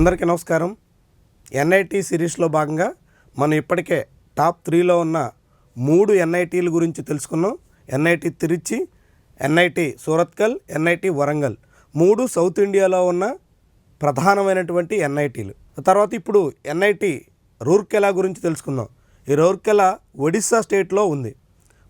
అందరికీ నమస్కారం. ఎన్ఐటి సిరీస్లో భాగంగా మనం ఇప్పటికే టాప్ త్రీలో ఉన్న మూడు ఎన్ఐటీల గురించి తెలుసుకున్నాం. NIT Tiruchi NIT Surathkal NIT Warangal. మూడు సౌత్ ఇండియాలో ఉన్న ప్రధానమైనటువంటి ఎన్ఐటీలు. తర్వాత ఇప్పుడు ఎన్ఐటి రూర్కెలా గురించి తెలుసుకుందాం. ఈ రూర్కెలా ఒడిస్సా స్టేట్లో ఉంది.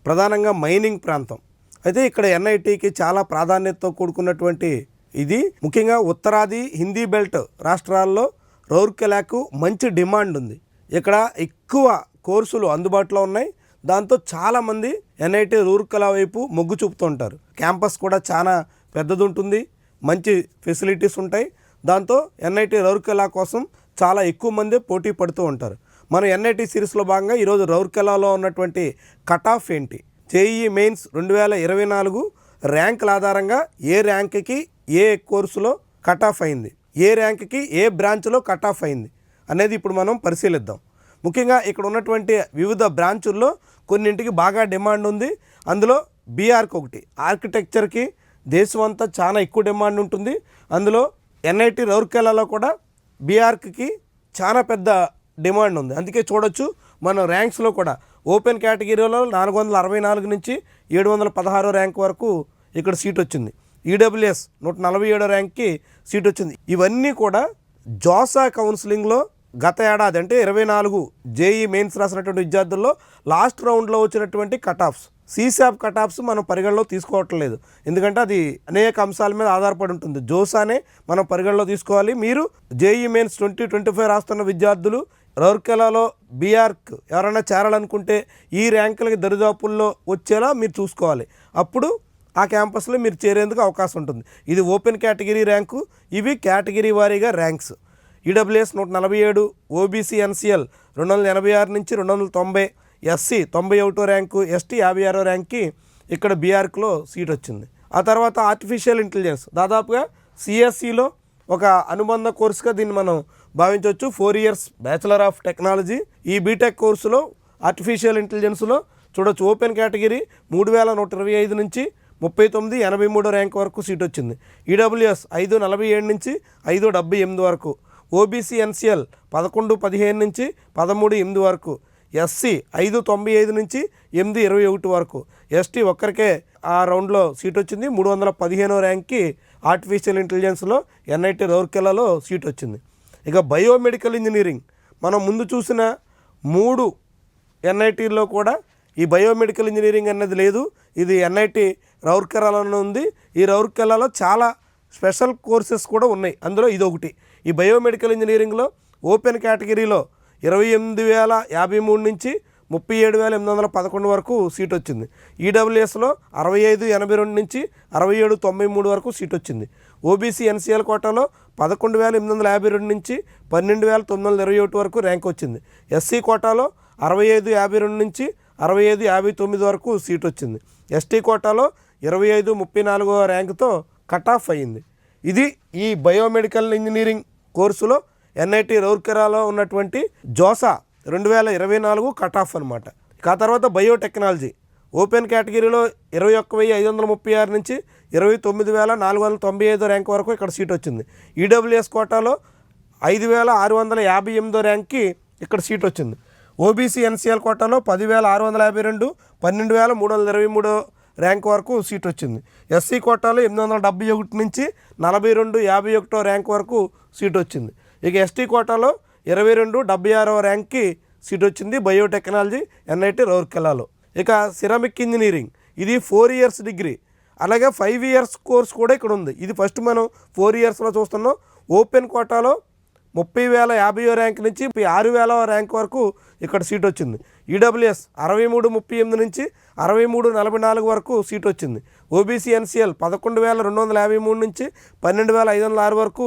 ప్రధానంగా మైనింగ్ ప్రాంతం. అయితే ఇక్కడ ఎన్ఐటికి చాలా ప్రాధాన్యతతో కూడుకున్నటువంటి ఇది ముఖ్యంగా ఉత్తరాది హిందీ బెల్ట్ రాష్ట్రాల్లో రౌర్కెలాకు మంచి డిమాండ్ ఉంది. ఇక్కడ ఎక్కువ కోర్సులు అందుబాటులో ఉన్నాయి. దాంతో చాలామంది ఎన్ఐటి రూర్కెలా వైపు మొగ్గు చూపుతుంటారు. క్యాంపస్ కూడా చాలా పెద్దది ఉంటుంది మంచి ఫెసిలిటీస్ ఉంటాయి. దాంతో ఎన్ఐటి రౌర్కెలా కోసం చాలా ఎక్కువ మంది పోటీ పడుతూ ఉంటారు. మనం ఎన్ఐటి సిరీస్లో భాగంగా ఈరోజు రౌర్కెలాలో ఉన్నటువంటి కట్ ఆఫ్ ఏంటి? జేఈఈ మెయిన్స్ రెండు వేల ఇరవై నాలుగు ర్యాంకుల ఆధారంగా ఏ ర్యాంక్కి ఏ కోర్సులో కట్ ఆఫ్ అయింది? ఏ ర్యాంక్కి ఏ బ్రాంచ్లో కట్ ఆఫ్ అయింది? అనేది ఇప్పుడు మనం పరిశీలిద్దాం. ముఖ్యంగా ఇక్కడ ఉన్నటువంటి వివిధ బ్రాంచుల్లో కొన్నింటికి బాగా డిమాండ్ ఉంది. అందులో బీఆర్కి ఒకటి ఆర్కిటెక్చర్కి దేశం అంతా చాలా ఎక్కువ డిమాండ్ ఉంటుంది. అందులో ఎన్ఐటి రౌర్కెలాలో కూడా బీఆర్కి చాలా పెద్ద డిమాండ్ ఉంది. అందుకే చూడొచ్చు మన ర్యాంక్స్లో కూడా ఓపెన్ కేటగిరీలో నాలుగు వందల అరవై నాలుగు నుంచి ఏడు వందల పదహారో ర్యాంక్ వరకు ఇక్కడ సీట్ వచ్చింది. ఈడబ్ల్యూఎస్ నూట నలభై ఏడో ర్యాంక్కి సీట్ వచ్చింది. ఇవన్నీ కూడా జోసా కౌన్సిలింగ్లో గత ఏడాది అంటే ఇరవై నాలుగు జేఈ మెయిన్స్ రాసినటువంటి విద్యార్థుల్లో లాస్ట్ రౌండ్లో వచ్చినటువంటి cut offs CSAB cut offs మనం పరిగణలో తీసుకోవట్లేదు. ఎందుకంటే అది అనేక అంశాల మీద ఆధారపడి ఉంటుంది. జోసానే మనం పరిగణలో తీసుకోవాలి. మీరు JEE mains twenty twenty five రాస్తున్న విద్యార్థులు రౌర్కెలాలో బీఆర్క్ ఎవరైనా చేరాలనుకుంటే ఈ ర్యాంకులకి దరిదాపుల్లో వచ్చేలా మీరు చూసుకోవాలి. అప్పుడు ఆ క్యాంపస్లో మీరు చేరేందుకు అవకాశం ఉంటుంది. ఇది ఓపెన్ కేటగిరీ ర్యాంకు ఇవి కేటగిరీ వారీగా ర్యాంక్స్. ఈడబ్ల్యూఎస్ నూట నలభై ఏడు ఓబీసీ ఎన్సీఎల్ రెండు వందల ఎనభై ఆరు నుంచి రెండు వందల తొంభై ఎస్సీ తొంభై ఒకటో ర్యాంకు ఎస్టీ యాభై ఆరో ర్యాంక్కి ఇక్కడ బీఆర్క్లో సీట్ వచ్చింది. ఆ తర్వాత ఆర్టిఫిషియల్ ఇంటెలిజెన్స్. దాదాపుగా సిఎస్సిలో ఒక అనుబంధ కోర్సుగా దీన్ని మనం భావించవచ్చు. Four years bachelor of technology. ఈ బీటెక్ కోర్సులో ఆర్టిఫిషియల్ ఇంటెలిజెన్స్లో చూడొచ్చు. ఓపెన్ కేటగిరీ మూడు వేల నూట ఇరవై ఐదు నుంచి ముప్పై తొమ్మిది ఎనభై మూడో ర్యాంక్ వరకు సీట్ వచ్చింది. ఈడబ్ల్యూఎస్ ఐదు నలభై ఏడు నుంచి ఐదు డెబ్బై ఎనిమిది వరకు. ఓబీసీ ఎన్సీఎల్ పదకొండు పదిహేను నుంచి పదమూడు ఎనిమిది వరకు. ఎస్సీ ఐదు తొంభై ఐదు నుంచి ఎనిమిది ఇరవై ఒకటి వరకు. ఎస్టీ ఒక్కరికే ఆ రౌండ్లో సీట్ వచ్చింది. మూడు వందల పదిహేనో ర్యాంక్కి ఆర్టిఫిషియల్ ఇంటెలిజెన్స్లో ఎన్ఐటి రౌర్కెల్లాలో సీట్ వచ్చింది. ఇక బయోమెడికల్ ఇంజనీరింగ్. మనం ముందు చూసిన మూడు ఎన్ఐటీలో కూడా ఈ బయోమెడికల్ ఇంజనీరింగ్ అనేది లేదు. ఇది ఎన్ఐటి రౌర్కెలాలో ఉంది. ఈ రౌర్కెలాలో చాలా స్పెషల్ కోర్సెస్ కూడా ఉన్నాయి. అందులో ఇది ఒకటి ఈ బయోమెడికల్ ఇంజనీరింగ్లో ఓపెన్ కేటగిరీలో ఇరవై ఎనిమిది వేల యాభై మూడు నుంచి ముప్పై ఏడు వేల ఎనిమిది వందల పదకొండు వరకు సీట్ వచ్చింది. ఈడబ్ల్యూఎస్లో అరవై ఐదు ఎనభై రెండు నుంచి అరవై ఏడు తొంభై మూడు వరకు సీట్ వచ్చింది. ఓబీసీ ఎన్సీఎల్ కోటాలో పదకొండు వేల ఎనిమిది వందల యాభై రెండు నుంచి పన్నెండు వేల తొమ్మిది వందల ఇరవై ఒకటి వరకు ర్యాంక్ వచ్చింది. ఎస్సీ కోటాలో అరవై ఐదు యాభై రెండు నుంచి అరవై ఐదు యాభై తొమ్మిది వరకు సీట్ వచ్చింది. ఎస్టీ కోటాలో ఇరవై ఐదు ముప్పై నాలుగో ర్యాంకుతో కట్ ఆఫ్ అయ్యింది. ఇది ఈ బయోమెడికల్ ఇంజనీరింగ్ కోర్సులో ఎన్ఐటి రౌర్కెరాలో ఉన్నటువంటి జోసా రెండు వేల ఇరవై నాలుగు కట్ ఆఫ్ అనమాట ఆ తర్వాత బయోటెక్నాలజీ. ఓపెన్ కేటగిరీలో ఇరవై ఒక్క వెయ్యి ఐదు వందల ముప్పై ఆరు నుంచి ఇరవై తొమ్మిది వేల నాలుగు వందల తొంభై ఐదో ర్యాంక్ వరకు ఇక్కడ సీట్ వచ్చింది. ఈడబ్ల్యూఎస్ కోటాలో ఐదు వేల ఆరు వందల యాభై ఎనిమిదో ర్యాంక్కి ఇక్కడ సీట్ వచ్చింది. ఓబీసీ ఎన్సీఎల్ కోటాలో పదివేల ఆరు వందల యాభై రెండు పన్నెండు వేల మూడు వందల ఇరవై మూడో ర్యాంక్ వరకు సీట్ వచ్చింది. ఎస్సీ కోటాలో ఎనిమిది వందల డెబ్బై ఒకటి నుంచి నలభై రెండు యాభై ఒకటో ర్యాంక్ వరకు సీట్ వచ్చింది. ఇక ఎస్టీ కోటాలో ఇరవై రెండు డెబ్బై ఆరవ ర్యాంక్కి సీట్ వచ్చింది బయోటెక్నాలజీ ఎన్ఐటి రౌర్కెలాలో. ఇక సిరామిక్ ఇంజనీరింగ్ ఇది ఫోర్ ఇయర్స్ డిగ్రీ. అలాగే ఫైవ్ ఇయర్స్ కోర్స్ కూడా ఇక్కడ ఉంది. ఇది ఫస్ట్ మనం ఫోర్ ఇయర్స్లో చూస్తున్నాం. ఓపెన్ కోటాలో ముప్పై వేల యాభై ర్యాంక్ నుంచి ఆరు వేల ర్యాంక్ వరకు ఇక్కడ సీట్ వచ్చింది. ఈడబ్ల్యూఎస్ అరవై మూడు ముప్పై ఎనిమిది నుంచి అరవై మూడు నలభై నాలుగు వరకు సీట్ వచ్చింది. ఓబీసీ ఎన్సీఎల్ పదకొండు వేల రెండు వందల యాభై మూడు నుంచి పన్నెండు వేల ఐదు వందల ఆరు వరకు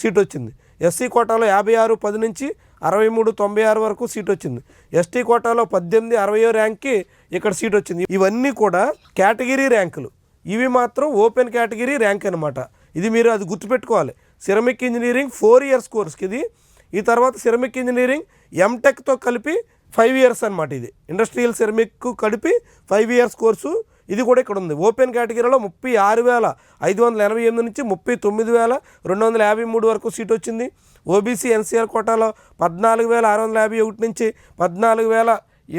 సీట్ వచ్చింది. ఎస్సీ కోటాలో యాభై ఆరు పది నుంచి అరవై మూడు తొంభై ఆరు వరకు సీట్ వచ్చింది. ఎస్టీ కోటాలో పద్దెనిమిది అరవై ర్యాంక్కి ఇక్కడ సీట్ వచ్చింది. ఇవన్నీ కూడా కేటగిరీ ర్యాంకులు. ఇవి మాత్రం ఓపెన్ కేటగిరీ ర్యాంక్ అనమాట ఇది మీరు అది గుర్తుపెట్టుకోవాలి. సిరమిక్ ఇంజనీరింగ్ ఫోర్ ఇయర్స్ కోర్స్కి ఇది. ఈ తర్వాత సిరమిక్ ఇంజనీరింగ్ ఎంటెక్తో కలిపి ఫైవ్ ఇయర్స్ అనమాట ఇది. ఇండస్ట్రియల్ సెరమిక్ కలిపి ఫైవ్ ఇయర్స్ కోర్సు. ఇది కూడా ఇక్కడ ఉంది. ఓపెన్ కేటగిరీలో ముప్పై ఆరు వేల ఐదు వందల ఎనభై ఎనిమిది నుంచి ముప్పై తొమ్మిది వేల రెండు వందల యాభై మూడు వరకు సీట్ వచ్చింది. ఓబీసీ ఎన్సీఆర్ కోటాలో పద్నాలుగు వేల ఆరు వందల యాభై ఒకటి నుంచి పద్నాలుగు వేల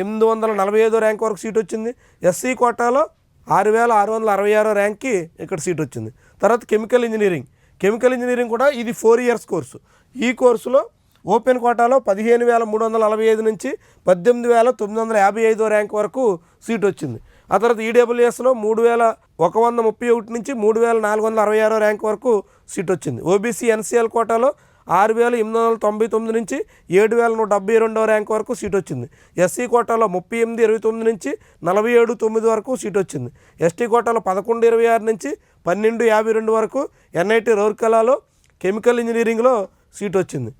ఎనిమిది వందల నలభై ఐదో ర్యాంక్ వరకు సీట్ వచ్చింది. ఎస్సీ కోటాలో ఆరు వేల ఆరు వందల అరవై ఆరో ర్యాంక్కి ఇక్కడ సీట్ వచ్చింది. తర్వాత కెమికల్ ఇంజనీరింగ్. కెమికల్ ఇంజనీరింగ్ కూడా ఇది ఫోర్ ఇయర్స్ కోర్సు. ఈ కోర్సులో ఓపెన్ కోటాలో పదిహేను వేల మూడు వందల నలభై ఐదు నుంచి పద్దెనిమిది వేల తొమ్మిది వందల యాభై ఐదో ర్యాంక్ వరకు సీట్ వచ్చింది. ఆ తర్వాత ఈడబ్ల్యూఎస్లో మూడు వేల ఒక వంద ముప్పై ఒకటి నుంచి మూడు వేల నాలుగు వందల అరవై ఆరో ర్యాంక్ వరకు సీట్ వచ్చింది. ఓబీసీ ఎన్సీఎల్ కోటాలో ఆరు వేల ఎనిమిది వందల తొంభై తొమ్మిది నుంచి ఏడు వేల నూట డెబ్బై రెండవ ర్యాంక్ వరకు సీట్ వచ్చింది. ఎస్సీ కోటాలో ముప్పై ఎనిమిది ఇరవై తొమ్మిది నుంచి నలభై ఏడు తొమ్మిది వరకు సీట్ వచ్చింది. ఎస్టీ కోటాలో పదకొండు ఇరవై ఆరు నుంచి పన్నెండు యాభై రెండు వరకు ఎన్ఐటి రౌర్కెలాలో కెమికల్ ఇంజనీరింగ్లో సీట్ వచ్చింది.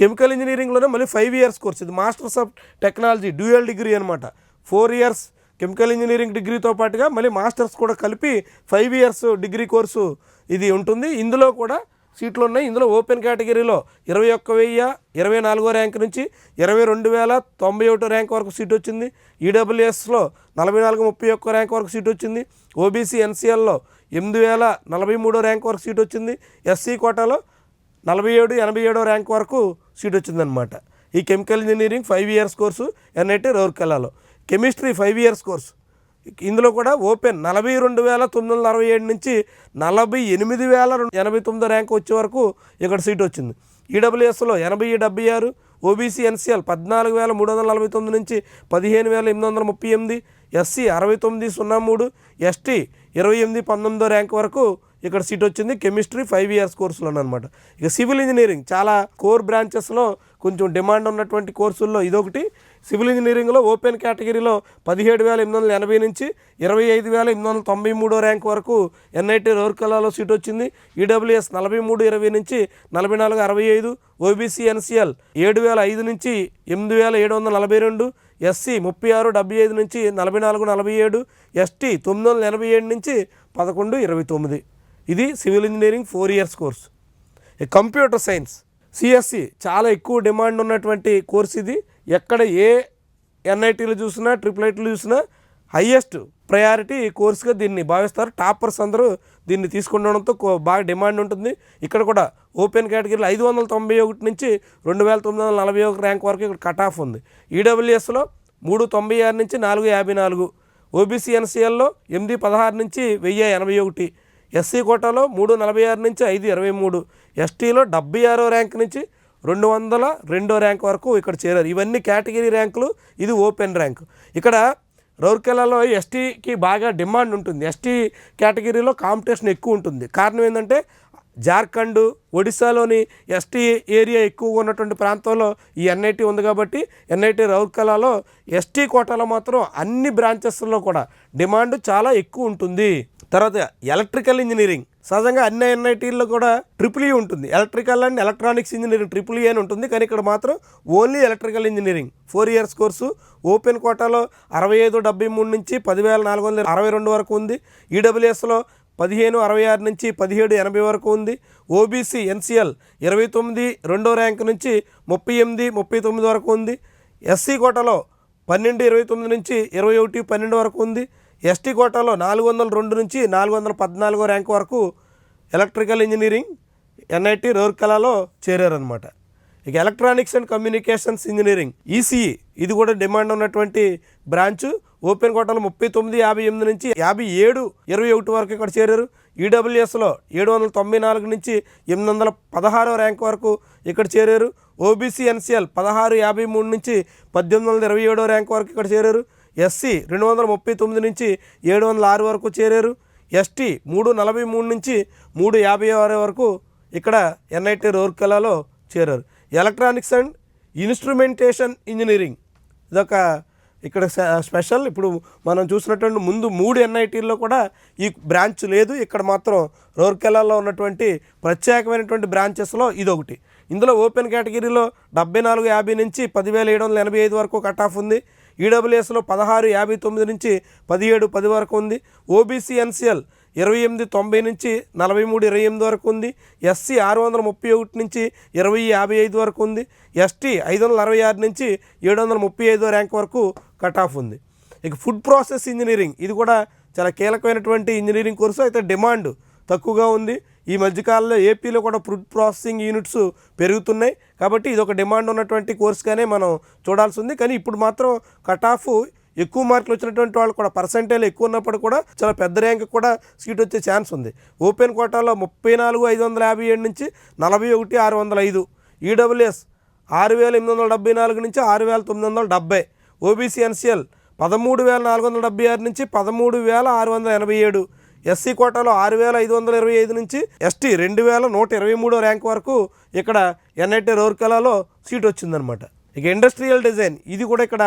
కెమికల్ ఇంజనీరింగ్లోనే మళ్ళీ ఫైవ్ ఇయర్స్ కోర్స్. ఇది masters of technology dual degree అనమాట ఫోర్ ఇయర్స్ కెమికల్ ఇంజనీరింగ్ డిగ్రీతో పాటుగా మళ్ళీ మాస్టర్స్ కూడా కలిపి ఫైవ్ ఇయర్స్ డిగ్రీ కోర్సు ఇది ఉంటుంది. ఇందులో కూడా సీట్లు ఉన్నాయి. ఇందులో ఓపెన్ కేటగిరీలో ఇరవై ఒక్క వెయ్యి ఇరవై నాలుగో ర్యాంక్ నుంచి ఇరవై రెండు వేల తొంభై ఒకటో ర్యాంక్ వరకు సీట్ వచ్చింది. ఈడబ్ల్యూఎస్లో నలభై నాలుగు ముప్పై ఒక్క ర్యాంక్ వరకు సీట్ వచ్చింది. ఓబీసీ ఎన్సీఎల్లో ఎనిమిది వేల నలభై మూడో ర్యాంక్ వరకు సీట్ వచ్చింది. ఎస్సీ కోటాలో నలభై ఏడు ఎనభై ఏడో ర్యాంక్ వరకు సీట్ వచ్చిందనమాట ఈ chemical engineering five years course NIT రౌర్కెలాలో chemistry five years course. ఇందులో కూడా ఓపెన్ నలభై రెండు వేల తొమ్మిది వందల అరవై ఏడు నుంచి నలభై ఎనిమిది వేల ఎనభై తొమ్మిది ర్యాంక్ వచ్చే వరకు ఇక్కడ సీట్ వచ్చింది. ఈడబ్ల్యూఎస్లో ఎనభై డెబ్బై ఆరు ఓబీసీ ఎన్సీఎల్ పద్నాలుగు వేల మూడు వందల నలభై తొమ్మిది నుంచి పదిహేను వేల ఎనిమిది వందల ముప్పై ఎనిమిది ఎస్సీ అరవై తొమ్మిది సున్నా మూడు ఎస్టీ ఇరవై ఎనిమిది పంతొమ్మిదో ర్యాంక్ వరకు ఇక్కడ సీట్ వచ్చింది కెమిస్ట్రీ ఫైవ్ ఇయర్స్ కోర్సులో అనమాట ఇక సివిల్ ఇంజనీరింగ్ చాలా కోర్ బ్రాంచెస్లో కొంచెం డిమాండ్ ఉన్నటువంటి కోర్సుల్లో ఇదొకటి. సివిల్ ఇంజనీరింగ్లో ఓపెన్ కేటగిరీలో పదిహేడు వేల ఎనిమిది వందల ఎనభై నుంచి ఇరవై ఐదు వేల ఎనిమిది వందల తొంభై మూడో ర్యాంక్ వరకు ఎన్ఐటి రోర్కలాలో సీట్ వచ్చింది. ఈడబ్ల్యూఎస్ నలభై మూడు ఇరవై నుంచి నలభై నాలుగు అరవై ఐదు ఓబీసీ ఎన్సీఎల్ ఏడు వేల ఐదు నుంచి ఎనిమిది వేల ఏడు వందల నలభై రెండు ఎస్సీ ముప్పై ఆరు డెబ్బై ఐదు నుంచి నలభై నాలుగు నలభై ఏడు ఎస్టీ తొమ్మిది వందల ఎనభై ఏడు నుంచి పదకొండు ఇరవై తొమ్మిది. ఇది civil engineering four years course. Computer science CSC చాలా ఎక్కువ డిమాండ్ ఉన్నటువంటి కోర్స్ ఇది. ఎక్కడ ఏ ఎన్ఐటీలు చూసినా ట్రిపుల్ ఐటీలు చూసినా హయ్యెస్ట్ ప్రయారిటీ కోర్సుగా దీన్ని భావిస్తారు. టాపర్స్ అందరూ దీన్ని తీసుకుండడంతో కో- బాగా డిమాండ్ ఉంటుంది. ఇక్కడ కూడా ఓపెన్ కేటగిరీలో ఐదు వందల తొంభై ఒకటి నుంచి రెండు వేల తొమ్మిది వందల నలభై ఒకటి ర్యాంక్ వరకు ఇక్కడ కట్ ఆఫ్ ఉంది. ఈడబ్ల్యూఎస్లో మూడు తొంభై ఆరు నుంచి నాలుగు యాభై నాలుగు. ఓబీసీ ఎన్సీఎల్లో ఎనిమిది పదహారు నుంచి వెయ్యి ఎనభై ఒకటి. ఎస్సీ కోటాలో మూడు నలభై ఆరు నుంచి ఐదు ఇరవై మూడు ఎస్టీలో డెబ్బై ఆరో ర్యాంక్ నుంచి రెండు వందల రెండో ర్యాంక్ వరకు ఇక్కడ చేరారు. ఇవన్నీ కేటగిరీ ర్యాంకులు ఇది ఓపెన్ ర్యాంక్. ఇక్కడ రౌర్కెలాలో ఎస్టీకి బాగా డిమాండ్ ఉంటుంది. ఎస్టీ కేటగిరీలో కాంపిటీషన్ ఎక్కువ ఉంటుంది. కారణం ఏంటంటే జార్ఖండ్ ఒడిశాలోని ఎస్టీ ఏరియా ఎక్కువగా ఉన్నటువంటి ప్రాంతంలో ఈ ఎన్ఐటి ఉంది కాబట్టి ఎన్ఐటి రౌర్కెలాలో ఎస్టీ కోటాలో మాత్రం అన్ని బ్రాంచెస్లో కూడా డిమాండ్ చాలా ఎక్కువ ఉంటుంది. తర్వాత ఎలక్ట్రికల్ ఇంజనీరింగ్. సహజంగా అన్ని ఎన్ఐటీల్లో కూడా ట్రిపుల్ ఈ ఉంటుంది. Electrical and electronics engineering triple E అని ఉంటుంది. కానీ ఇక్కడ మాత్రం only electrical engineering. Four years course open కోటాలో అరవై ఐదు డెబ్బై మూడు నుంచి పదివేల నాలుగు వందల అరవై రెండు వరకు ఉంది. ఈడబ్ల్యూఎస్లో పదిహేను అరవై ఆరు నుంచి పదిహేడు ఎనభై వరకు ఉంది. ఓబీసీ ఎన్సీఎల్ ఇరవై తొమ్మిది రెండో ర్యాంక్ నుంచి ముప్పై ఎనిమిది ముప్పై తొమ్మిది వరకు ఉంది. ఎస్సీ కోటలో పన్నెండు ఇరవై తొమ్మిది నుంచి ఇరవై ఒకటి పన్నెండు వరకు ఉంది. ఎస్టీ కోటాలో నాలుగు వందల రెండు నుంచి నాలుగు వందల పద్నాలుగో ర్యాంక్ వరకు ఎలక్ట్రికల్ ఇంజనీరింగ్ ఎన్ఐటి రౌర్కెలాలో చేరారనమాట ఇక electronics and communications engineering ECE ఇది కూడా డిమాండ్ ఉన్నటువంటి బ్రాంచ్. ఓపెన్ కోటాలో ముప్పై తొమ్మిది యాభై ఎనిమిది నుంచి యాభై ఏడు ఇరవై ఒకటి వరకు ఇక్కడ చేరారు. ఈడబ్ల్యూఎస్లో ఏడు వందల తొంభై నాలుగు నుంచి ఎనిమిది వందల పదహారో ర్యాంక్ వరకు ఇక్కడ చేరారు. ఓబీసీ ఎన్సీఎల్ పదహారు యాభై మూడు నుంచి పద్దెనిమిది వందల ఇరవై ఏడో ర్యాంక్ వరకు ఇక్కడ చేరారు. ఎస్సీ రెండు వందల ముప్పై తొమ్మిది నుంచి ఏడు వందల ఆరు వరకు చేరారు. ఎస్టీ మూడు నలభై మూడు నుంచి మూడు యాభై ఆరు వరకు ఇక్కడ ఎన్ఐటి రౌర్కెలాలో చేరారు. ఎలక్ట్రానిక్స్ అండ్ ఇన్స్ట్రుమెంటేషన్ ఇంజనీరింగ్ ఇదొక ఇక్కడ స్పెషల్. ఇప్పుడు మనం చూసినటువంటి ముందు మూడు ఎన్ఐటీల్లో కూడా ఈ బ్రాంచ్ లేదు. ఇక్కడ మాత్రం రోర్కెలాలో ఉన్నటువంటి ప్రత్యేకమైనటువంటి బ్రాంచెస్లో ఇదొకటి. ఇందులో ఓపెన్ కేటగిరీలో డెబ్బై నాలుగు యాభై నుంచి పదివేల ఏడు వందల ఎనభై ఐదు వరకు కట్ ఆఫ్ ఉంది. ఈడబ్ల్యూఎస్లో పదహారు యాభై తొమ్మిది నుంచి పదిహేడు పది వరకు ఉంది. ఓబీసీ ఎన్సీఎల్ ఇరవై ఎనిమిది తొంభై నుంచి నలభై మూడు ఇరవై ఎనిమిది వరకు ఉంది. ఎస్సీ ఆరు వందల ముప్పై ఒకటి నుంచి ఇరవై యాభై ఐదు వరకు ఉంది. ఎస్టీ ఐదు వందల అరవై ఆరు నుంచి ఏడు వందల ముప్పై ఐదో ర్యాంక్ వరకు కట్ ఆఫ్ ఉంది. ఇక ఫుడ్ ప్రాసెస్ ఇంజనీరింగ్ ఇది కూడా చాలా కీలకమైనటువంటి ఇంజనీరింగ్ కోర్సు. అయితే డిమాండ్ తక్కువగా ఉంది. ఈ మధ్యకాలంలో ఏపీలో కూడా ఫుడ్ ప్రాసెసింగ్ యూనిట్స్ పెరుగుతున్నాయి. కాబట్టి ఇది ఒక డిమాండ్ ఉన్నటువంటి కోర్సుగానే మనం చూడాల్సి ఉంది. కానీ ఇప్పుడు మాత్రం కట్ ఆఫ్ ఎక్కువ మార్కులు వచ్చినటువంటి వాళ్ళు కూడా పర్సంటేజ్ ఎక్కువ ఉన్నప్పుడు కూడా చాలా పెద్ద ర్యాంక్ కూడా సీట్ వచ్చే ఛాన్స్ ఉంది. ఓపెన్ కోటాలో ముప్పై నాలుగు ఐదు వందల యాభై ఏడు నుంచి నలభై ఒకటి ఆరు వందల ఐదు. ఈడబ్ల్యూఎస్ ఆరు వేల ఎనిమిది వందల డెబ్బై నాలుగు నుంచి ఆరు వేల తొమ్మిది వందల డెబ్బై. ఓబీసీ ఎన్సీఎల్ పదమూడు వేల నాలుగు వందల డెబ్బై ఆరు నుంచి పదమూడు వేల ఆరు వందల ఎనభై ఏడు. ఎస్సీ కోటాలో ఆరు వేల ఐదు వందల ఇరవై ఐదు నుంచి ఎస్టీ రెండు వేల నూట ఇరవై మూడో ర్యాంక్ వరకు ఇక్కడ ఎన్ఐటీ రౌర్కెలాలో సీట్ వచ్చిందనమాట ఇక ఇండస్ట్రియల్ డిజైన్ ఇది కూడా ఇక్కడ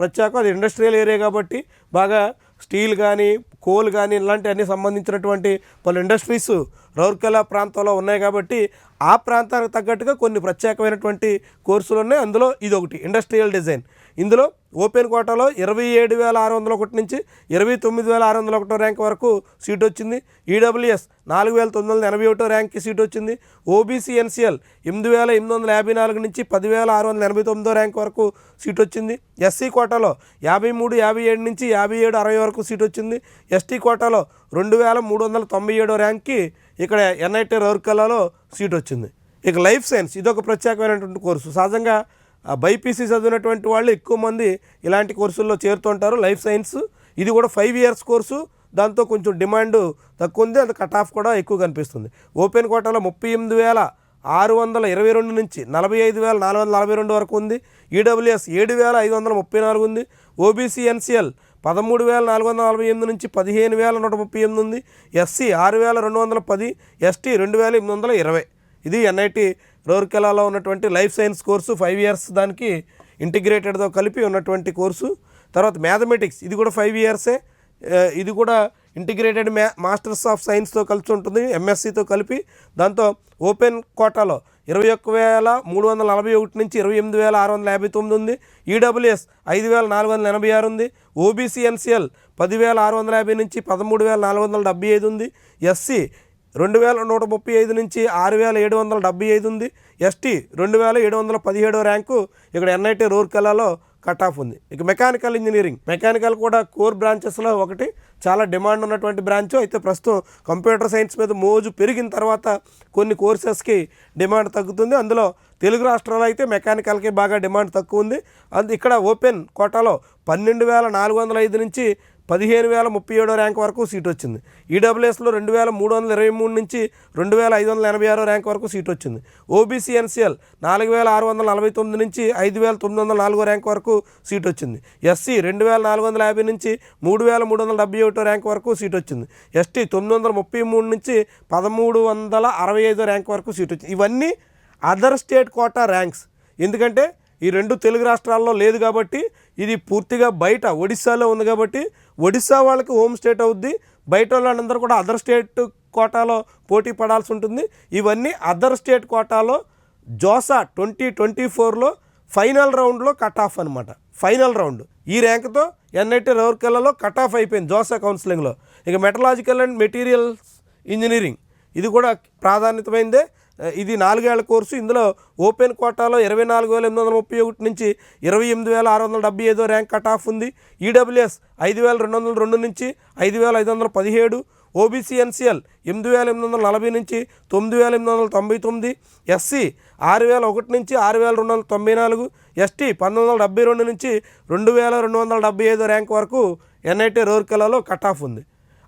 ప్రత్యేకం. అది ఇండస్ట్రియల్ ఏరియా కాబట్టి బాగా స్టీల్ కానీ కోల్ కానీ ఇలాంటి అన్ని సంబంధించినటువంటి పలు ఇండస్ట్రీస్ రౌర్కెలా ప్రాంతంలో ఉన్నాయి కాబట్టి ఆ ప్రాంతానికి తగ్గట్టుగా కొన్ని ప్రత్యేకమైనటువంటి కోర్సులు ఉన్నాయి. అందులో ఇది ఒకటి ఇండస్ట్రియల్ డిజైన్. ఇందులో ఓపెన్ కోటాలో ఇరవై ఏడు వేల ఆరు వందల ఒకటి నుంచి ఇరవై తొమ్మిది వేల ఆరు వందల ఒకటో ర్యాంక్ వరకు సీట్ వచ్చింది. ఈడబ్ల్యూఎస్ నాలుగు వేల తొమ్మిది వందల ఎనభై ఒకటో ర్యాంక్కి సీట్ వచ్చింది. ఓబీసీ ఎన్సీఎల్ ఎనిమిది వేల ఎనిమిది వందల యాభై నాలుగు నుంచి పదివేల ఆరు వందల ఎనభై తొమ్మిదో ర్యాంక్ వరకు సీట్ వచ్చింది. ఎస్సీ కోటాలో యాభై మూడు యాభై ఏడు నుంచి యాభై ఏడు అరవై వరకు సీట్ వచ్చింది. ఎస్టీ కోటాలో రెండు వేల మూడు వందల తొంభై ఏడో ర్యాంక్కి ఇక్కడ ఎన్ఐటి రౌర్కెలాలో సీట్ వచ్చింది. ఇక లైఫ్ సైన్స్ ఇదొక ప్రత్యేకమైనటువంటి కోర్సు. సహజంగా బైపీసీ చదివినటువంటి వాళ్ళు ఎక్కువ మంది ఇలాంటి కోర్సుల్లో చేరుతుంటారు. లైఫ్ సైన్స్ ఇది కూడా ఫైవ్ ఇయర్స్ కోర్సు. దాంతో కొంచెం డిమాండ్ తక్కువ ఉంది. అది కట్ ఆఫ్ కూడా ఎక్కువ కనిపిస్తుంది. ఓపెన్ కోటాలో ముప్పై ఎనిమిది వేల ఆరు వందల ఇరవై రెండు నుంచి నలభై ఐదు వేల నాలుగు వందల నలభై రెండు వరకు ఉంది. ఈడబ్ల్యూఎస్ ఏడు వేల ఐదు వందల ముప్పై నాలుగు ఉంది. ఓబీసీ ఎన్సీఎల్ పదమూడు వేల నాలుగు వందల నలభై ఎనిమిది నుంచి పదిహేను వేల నూట ముప్పై ఎనిమిది ఉంది. ఎస్సీ ఆరు వేల రెండు వందల పది ఎస్టీ రెండు వేల ఎనిమిది వందల ఇరవై. ఇది ఎన్ఐటి రౌర్కెలాలో ఉన్నటువంటి life science course five years దానికి ఇంటిగ్రేటెడ్తో కలిపి ఉన్నటువంటి కోర్సు. తర్వాత మ్యాథమెటిక్స్ ఇది కూడా ఫైవ్ ఇయర్సే ఇది కూడా ఇంటిగ్రేటెడ్ మ్యా మాస్టర్స్ ఆఫ్ సైన్స్తో కలిసి ఉంటుంది ఎంఎస్సితో కలిపి. దాంతో ఓపెన్ కోటాలో ఇరవై ఒక్క వేల మూడు వందల నలభై ఒకటి నుంచి ఇరవై ఎనిమిది వేల ఆరు వందల యాభై తొమ్మిది ఉంది. ఈడబ్ల్యూఎస్ ఐదు వేల నాలుగు వందల ఎనభై ఆరు ఉంది. ఓబీసీ ఎన్సీఎల్ పదివేల ఆరు వందల యాభై నుంచి పదమూడు వేల నాలుగు వందల డెబ్బై ఐదు ఉంది. ఎస్సీ రెండు వేల నూట ముప్పై ఐదు నుంచి ఆరు వేల ఏడు వందల డెబ్బై ఐదు ఉంది. ఎస్టీ రెండు వేల ఏడు వందల పదిహేడో ర్యాంకు ఇక్కడ ఎన్ఐటి రూర్కెలాలో కట్ ఆఫ్ ఉంది. ఇక మెకానికల్ ఇంజనీరింగ్. మెకానికల్ కూడా కోర్ బ్రాంచెస్లో ఒకటి. చాలా డిమాండ్ ఉన్నటువంటి బ్రాంచ్ అయితే ప్రస్తుతం కంప్యూటర్ సైన్స్ మీద మోజు పెరిగిన తర్వాత కొన్ని కోర్సెస్కి డిమాండ్ తగ్గుతుంది. అందులో తెలుగు రాష్ట్రాల్లో అయితే మెకానికల్కి బాగా డిమాండ్ తక్కువ ఉంది. అందు ఇక్కడ ఓపెన్ కోటాలో పన్నెండు వేల నాలుగు వందల ఐదు నుంచి పదిహేను వేల ముప్పై ఏడో ర్యాంక్ వరకు సీట్ వచ్చింది. ఈడబ్ల్యూఎస్లో రెండు వేల మూడు వందల ఇరవై మూడు నుంచి రెండు వేల ఐదు వందల ఎనభై ఆరో ర్యాంక్ వరకు సీట్ వచ్చింది. ఓబీసీ ఎన్సీఎల్ నాలుగు వేల ఆరు వందల నలభై తొమ్మిది నుంచి ఐదు వేల తొమ్మిది వందల నాలుగో ర్యాంక్ వరకు సీట్ వచ్చింది. ఎస్సీ రెండు వేల నాలుగు వందల యాభై నుంచి మూడు వేల మూడు వందల డెబ్బై ఒకటో ర్యాంక్ వరకు సీట్ వచ్చింది. ఎస్టీ తొమ్మిది వందల ముప్పై మూడు నుంచి పదమూడు వందల అరవై ఐదో ర్యాంక్ వరకు సీట్ వచ్చింది. ఇవన్నీ అదర్ స్టేట్ కోటా ర్యాంక్స్. ఎందుకంటే ఈ రెండు తెలుగు రాష్ట్రాల్లో లేదు కాబట్టి ఇది పూర్తిగా బయట ఒడిశాలో ఉంది కాబట్టి ఒడిస్సా వాళ్ళకి హోమ్ స్టేట్ అవుద్ది. బయట వాళ్ళందరూ కూడా అదర్ స్టేట్ కోటాలో పోటీ పడాల్సి ఉంటుంది. ఇవన్నీ అదర్ స్టేట్ కోటాలో జోసా ట్వంటీ ట్వంటీ ఫోర్లో ఫైనల్ రౌండ్లో కట్ ఆఫ్ అనమాట ఫైనల్ రౌండ్. ఈ ర్యాంక్తో ఎన్ఐటి రౌర్కెల్లాలో కట్ ఆఫ్ అయిపోయింది జోసా కౌన్సిలింగ్లో. ఇక మెటలాజికల్ అండ్ మెటీరియల్స్ ఇంజనీరింగ్. ఇది కూడా ప్రాధాన్యతమైందే. ఇది నాలుగేళ్ళ కోర్సు. ఇందులో ఓపెన్ కోటాలో ఇరవై నాలుగు వేల ఎనిమిది వందల ముప్పై ఒకటి నుంచి ఇరవై ఎనిమిది వేల ఆరు వందల డెబ్బై ఐదో ర్యాంక్ కట్ ఆఫ్ ఉంది. ఈడబ్ల్యూఎస్ ఐదు వేల రెండు వందల రెండు నుంచి ఐదు వేల ఐదు వందల పదిహేడు. ఓబీసీ ఎన్సీఎల్ ఎనిమిది వేల ఎనిమిది వందల నలభై నుంచి తొమ్మిది వేల ఎనిమిది వందల తొంభై తొమ్మిది. ఎస్సీ ఆరు వేల ఒకటి నుంచి ఆరు వేల రెండు వందల తొంభై నాలుగు. ఎస్టీ పంతొమ్మిది వందల డెబ్బై రెండు నుంచి రెండు వేల రెండు వందల డెబ్బై ఐదో ర్యాంక్ వరకు ఎన్ఐటీ రౌర్కెలాలో కట్ ఆఫ్ ఉంది.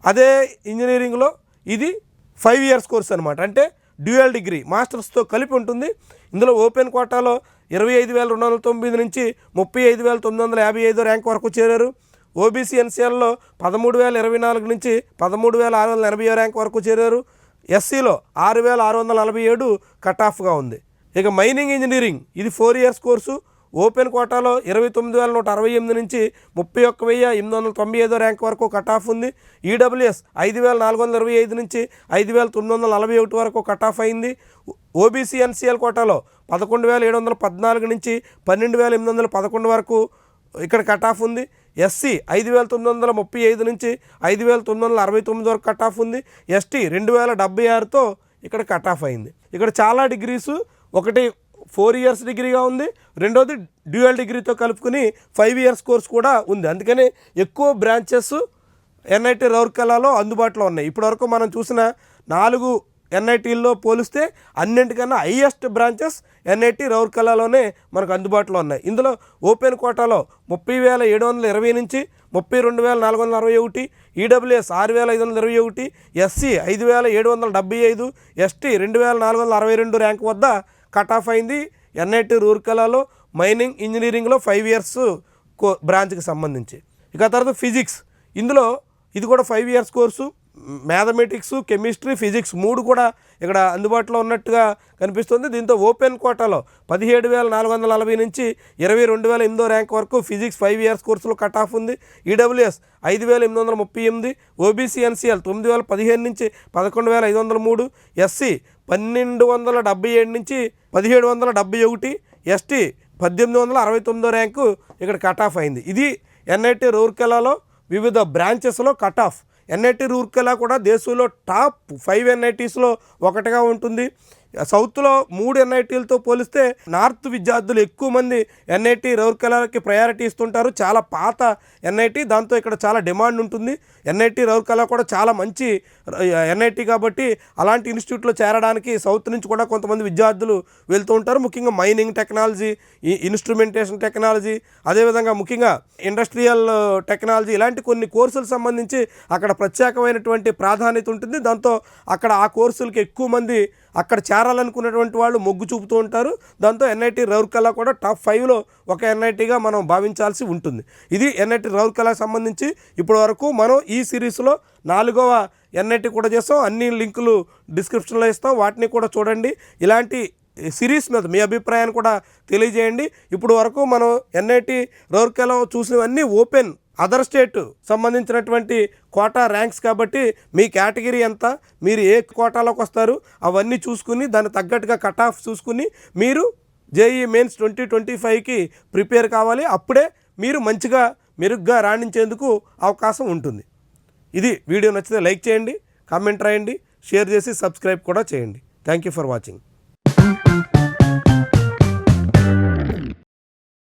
అదే ఇంజనీరింగ్లో ఇది ఫైవ్ ఇయర్స్ కోర్స్ అనమాట అంటే డ్యూయల్ డిగ్రీ మాస్టర్స్తో కలిపి ఉంటుంది. ఇందులో ఓపెన్ కోటాలో ఇరవై ఐదు వేల రెండు వందల తొమ్మిది నుంచి ముప్పై ఐదు వేల తొమ్మిది వందల యాభై ఐదో ర్యాంక్ వరకు చేరారు. ఓబీసీ ఎన్సీఎల్లో పదమూడు వేల ఇరవై నాలుగు నుంచి పదమూడు వేల ఆరు వందల ఎనభై ర్యాంక్ వరకు చేరారు. ఎస్సీలో ఆరు వేల ఆరు వందల నలభై ఏడు కట్ ఆఫ్గా ఉంది. ఇక మైనింగ్ ఇంజనీరింగ్ ఇది ఫోర్ ఇయర్స్ కోర్సు. ఓపెన్ కోటాలో ఇరవై తొమ్మిది వేల నూట అరవై ఎనిమిది నుంచి ముప్పై ఒక్క వెయ్యి ఎనిమిది వందల తొంభై ఐదో ర్యాంక్ వరకు కట్ ఆఫ్ ఉంది. ఈడబ్ల్యూఎస్ ఐదు వేల నాలుగు వందల ఇరవై ఐదు నుంచి ఐదు వేల తొమ్మిది వందల నలభై ఒకటి వరకు కట్ ఆఫ్ అయింది. ఓబీసీ ఎన్సీఎల్ కోటాలో పదకొండు వేల ఏడు వందల పద్నాలుగు నుంచి పన్నెండు వేల ఎనిమిది వందల పదకొండు వరకు ఇక్కడ కట్ ఆఫ్ ఉంది. ఎస్సీ ఐదు వేల తొమ్మిది వందల ముప్పై ఐదు నుంచి ఐదు వేల తొమ్మిది వందల అరవై తొమ్మిది వరకు కట్ ఆఫ్ ఉంది. ఎస్టీ రెండు వేల డెబ్బై ఆరుతో ఇక్కడ కట్ ఆఫ్ అయింది. ఇక్కడ చాలా డిగ్రీస్ ఒకటి ఫోర్ ఇయర్స్ డిగ్రీగా ఉంది. రెండోది డ్యూయల్ డిగ్రీతో కలుపుకుని ఫైవ్ ఇయర్స్ కోర్స్ కూడా ఉంది. అందుకని ఎక్కువ బ్రాంచెస్ ఎన్ఐటి రౌర్కెలాలో అందుబాటులో ఉన్నాయి. ఇప్పటివరకు మనం చూసిన నాలుగు ఎన్ఐటీల్లో పోలిస్తే అన్నింటికన్నా హైయెస్ట్ బ్రాంచెస్ ఎన్ఐటి రౌర్కెలాలోనే మనకు అందుబాటులో ఉన్నాయి. ఇందులో ఓపెన్ కోటాలో ముప్పై వేల ఏడు వందల ఇరవై నుంచి ముప్పై రెండు వేల నాలుగు వందల అరవై ఒకటి ఈడబ్ల్యూఎస్ ఆరు వేల ఐదు వందల ఇరవై ఒకటి ఎస్సీ ఐదు వేల ఏడు వందల డెబ్బై ఐదు ఎస్టీ రెండు వేల నాలుగు వందల అరవై రెండు ర్యాంక్ వద్ద కట్ ఆఫ్ అయింది. ఎన్ఐటి రూర్కలాలో మైనింగ్ ఇంజనీరింగ్లో ఫైవ్ ఇయర్స్ కో బ్రాంచ్కి సంబంధించి. ఇక తర్వాత ఫిజిక్స్. ఇందులో ఇది కూడా five years course. Mathematics chemistry physics మూడు కూడా ఇక్కడ అందుబాటులో ఉన్నట్టుగా కనిపిస్తుంది. దీంతో ఓపెన్ కోటాలో పదిహేడు వేల నాలుగు వందల నలభై నుంచి ఇరవై రెండు వేల ఎనిమిదో ర్యాంక్ వరకు ఫిజిక్స్ ఫైవ్ ఇయర్స్ కోర్సులో కట్ ఆఫ్ ఉంది. ఈడబ్ల్యూఎస్ ఐదు వేల ఎనిమిది వందల ముప్పై ఎనిమిది ఓబీసీ ఎన్సీఎల్ తొమ్మిది వేల పదిహేను నుంచి పదకొండు వేల ఐదు వందల మూడు ఎస్సీ పన్నెండు వందల డెబ్బై ఏడు నుంచి పదిహేడు వందల డెబ్బై ఒకటి ఎస్టీ పద్దెనిమిది వందల అరవై తొమ్మిదో ర్యాంకు ఇక్కడ కట్ ఆఫ్ అయింది. ఇది ఎన్ఐటి రూర్కెలాలో వివిధ బ్రాంచెస్లో కట్ ఆఫ్. ఎన్ఐటి రూర్కెలా కూడా దేశంలో టాప్ ఫైవ్ ఎన్ఐటీస్లో ఒకటిగా ఉంటుంది. సౌత్లో మూడు ఎన్ఐటీలతో పోలిస్తే నార్త్ విద్యార్థులు ఎక్కువ మంది ఎన్ఐటి రౌర్కెలాకి ప్రయారిటీ ఇస్తుంటారు. చాలా పాత ఎన్ఐటి దాంతో ఇక్కడ చాలా డిమాండ్ ఉంటుంది. ఎన్ఐటి రౌర్కెలా కూడా చాలా మంచి ఎన్ఐటి కాబట్టి అలాంటి ఇన్స్టిట్యూట్లో చేరడానికి సౌత్ నుంచి కూడా కొంతమంది విద్యార్థులు వెళ్తూ ఉంటారు. ముఖ్యంగా మైనింగ్ టెక్నాలజీ ఈ ఇన్స్ట్రుమెంటేషన్ టెక్నాలజీ అదేవిధంగా ముఖ్యంగా ఇండస్ట్రియల్ టెక్నాలజీ ఇలాంటి కొన్ని కోర్సులకు సంబంధించి అక్కడ ప్రత్యేకమైనటువంటి ప్రాధాన్యత ఉంటుంది. దాంతో అక్కడ ఆ కోర్సులకి ఎక్కువ మంది అక్కడ చేరాలనుకున్నటువంటి వాళ్ళు మొగ్గు చూపుతూ ఉంటారు. దాంతో ఎన్ఐటి రౌర్కలా కూడా టాప్ ఫైవ్లో ఒక ఎన్ఐటీగా మనం భావించాల్సి ఉంటుంది. ఇది ఎన్ఐటి రౌర్కలాకి సంబంధించి ఇప్పటి వరకు మనం ఈ సిరీస్లో నాలుగవ ఎన్ఐటి కూడా చేస్తాం. అన్ని లింకులు డిస్క్రిప్షన్లో ఇస్తాం. వాటిని కూడా చూడండి. ఇలాంటి సిరీస్ మీద మీ అభిప్రాయాన్ని కూడా తెలియజేయండి. ఇప్పుడు వరకు మనం ఎన్ఐటి రౌర్కెలో చూసినవన్నీ ఓపెన్ అదర్ స్టేట్ సంబంధించినటువంటి కోటా ర్యాంక్స్ కాబట్టి మీ కేటగిరీ ఎంత మీరు ఏ కోటాలోకి వస్తారు అవన్నీ చూసుకుని దాన్ని తగ్గట్టుగా కట్ ఆఫ్ చూసుకుని మీరు జేఈ మెయిన్స్ ట్వంటీ ట్వంటీ ఫైవ్కి ప్రిపేర్ కావాలి. అప్పుడే మీరు మంచిగా మెరుగ్గా రాణించేందుకు అవకాశం ఉంటుంది. ఇది వీడియో నచ్చితే లైక్ చేయండి కామెంట్ రాయండి షేర్ చేసి సబ్స్క్రైబ్ కూడా చేయండి. Thank you for watching.